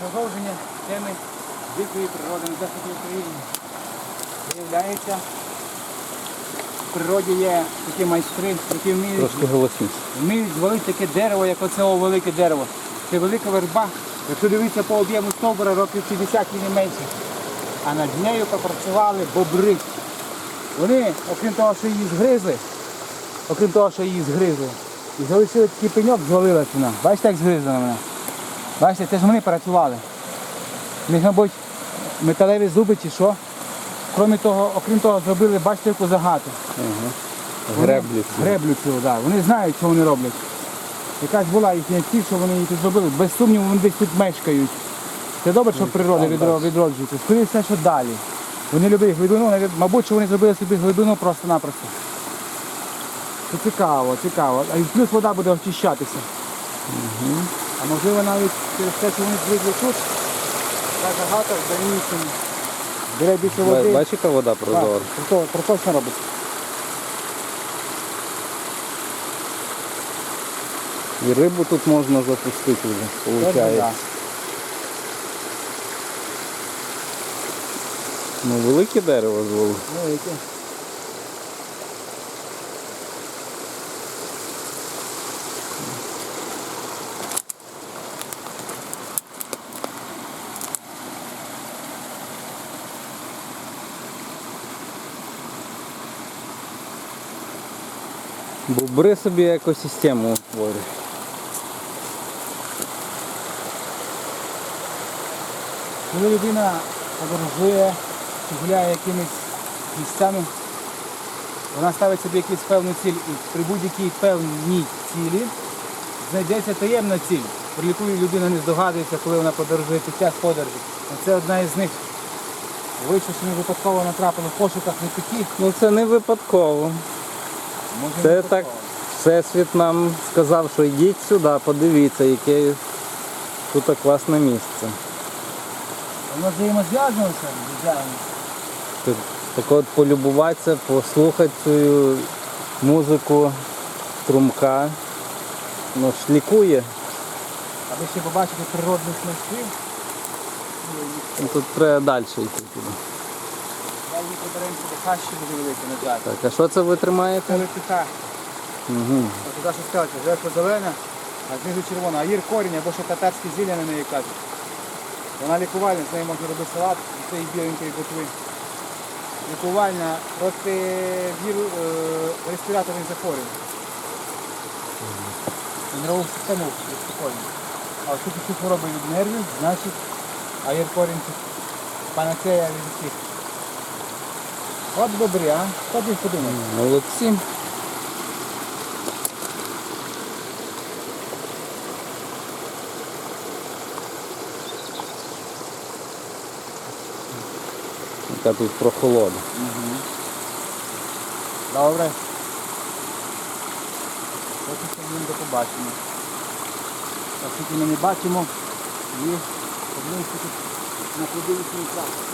продовження теми дикої природи на Західній Україні. Виявляється, в природі є такі майстри, які вміють, вміють звалити таке дерево, як оце о, велике дерево. Це велика верба. Якщо дивитися по об'єму стовбура, років 50 і не менше. А над нею попрацювали бобри. Вони, окрім того, що її згризли, окрім того, що її згризли, і залишили такий пеньок, звалилась вона. Бачите, як згризана вона? Бачите, це ж вони працювали. Них, мабуть, металеві зуби чи що. Крім того, окрім того, зробили, бачите, яку загату. Ага. Вони Греблі. Греблю цю, да. Вони знають, що вони роблять. Якась була їхня ціль, що вони її тут зробили. Без сумніву, вони десь тут мешкають. Це добре, що природа відроджується. Скоріше все, що далі. Вони люблять глибину, мабуть, що вони зробили собі глибину просто-напросто. Це цікаво, цікаво. А і плюс вода буде очищатися. А можливо навіть через те, що вони зрізли тут, та загата в дальнішому. Бере більше води. Бачиш, яка вода прозора? Так, про- про робить. І рибу тут можна запустити вже, виходить. Ну, велике дерево звело. Велике. Бобри собі екосистему утворюють. Коли людина подорожує, гуляє якимись місцями, вона ставить собі якусь певну ціль і при будь-якій певній цілі знайдеться таємна ціль, про яку людина не здогадується, коли вона подорожує під час подорожі. А Це одна із них. Вийшов, що ми випадково натрапили в пошуках не такі, Ну це не випадково. Це так Всесвіт нам сказав, що йдіть сюди, подивіться, яке тут класне місце. Воно взаємозв'язано все, так от полюбуватися, послухати цю музику струмка. Ну, ж лікує. Аби ще побачити природних майстрів, Ну, Тут треба далі йти туди. Я її приберемося до хащі дуже велике назад. Так, а що це ви Це тримаєте? лепіха. Угу. Ось туди що сказати, зверху зелена, а знизу червона. А їр корінь або ще татарські зілля на неї кажуть. Вона лікувальна, з неї можна робити салат з цієї біленької ботви. Лікувальна проти віру, е, респіраторних захворювань. Нервову систему спокійно. А оскільки ці хвороби від нервів, значить аїр корінь панацея від усіх. От добрі, а? Хто б їх подумав? Молодці. Яка тут прохолода. Добре. Поки що будемо до побачення. Оскільки ми не бачимо, і подивимося тут на трасу.